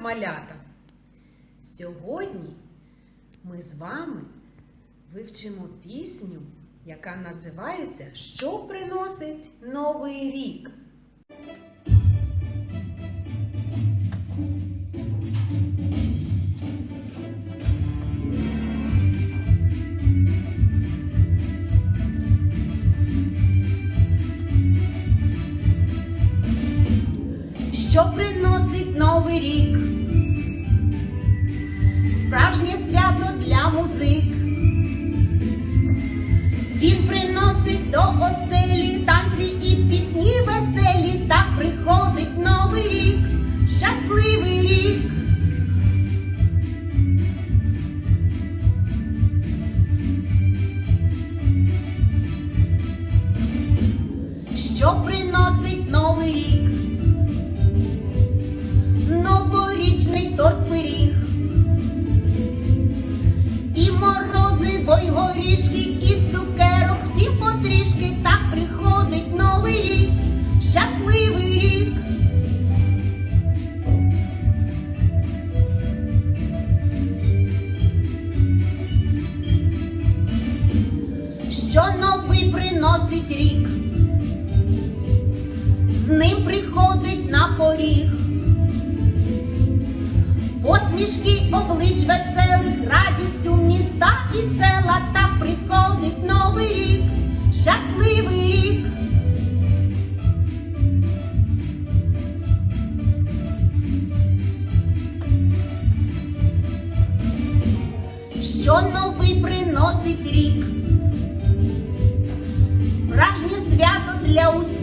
малята! Сьогодні ми з вами вивчимо пісню, яка називається Що приносить Новий рік. Що приносить новий рік, справжнє свято для музик. Він приносить до оселі танці і пісні веселі, так приходить новий рік, щасливий рік. Що приносить новорічний торт пиріг. І морозиво, й горішки, і цукерок, всім потрішки, так приходить новий рік, щасливий рік. Що новий приносить рік, з ним приходить на поріг. Посмішки облич веселих, радістю міста і села, так приходить новий рік, щасливий рік. Що новий приносить рік? Справжнє свято для усіх.